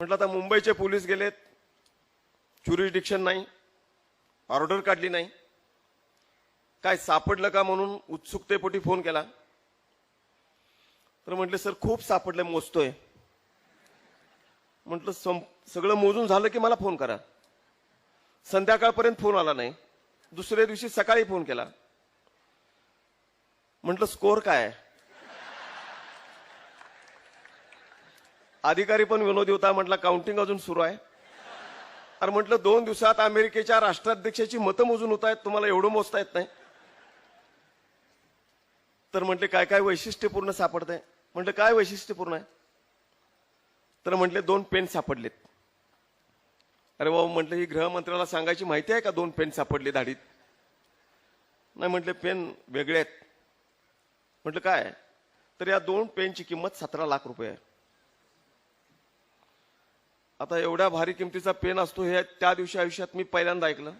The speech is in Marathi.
म्हटलं आता मुंबईचे पोलीस गेलेत. ज्युरिडिक्शन नाही. ऑर्डर काढली नाही. काय सापडलं का म्हणून उत्सुकतेपोटी फोन केला. तर म्हटले सर खूप सापडलं मोजतोय. म्हटलं सं सगळं मोजून झालं की मला फोन करा. संध्याकाळपर्यंत फोन आला नाही. दुसऱ्या दिवशी सकाळी फोन केला. म्हटलं स्कोअर काय आहे? अधिकारी पण विनोदी होता म्हटलं काउंटिंग अजून सुरू आहे. अरे म्हटलं दोन दिवसात अमेरिकेच्या राष्ट्राध्यक्षाची मतं मोजून होत आहेत तुम्हाला एवढं मोजता येत नाही. तर म्हटले काय काय वैशिष्ट्यपूर्ण सापडतंय? म्हटलं काय वैशिष्ट्यपूर्ण आहे? तर म्हटले दोन पेन सापडलेत. अरे बाबा म्हटलं ही गृहमंत्र्याला सांगायची माहिती आहे का दोन पेन सापडले धाडीत? नाही म्हटले पेन वेगळे आहेत. म्हटलं काय? तर या दोन पेनची किंमत सतरा लाख रुपये आहे. आता एवढ्या भारी किमतीचा पेन असतो हे त्या दिवशी आयुष्यात मी पहिल्यांदा ऐकलं.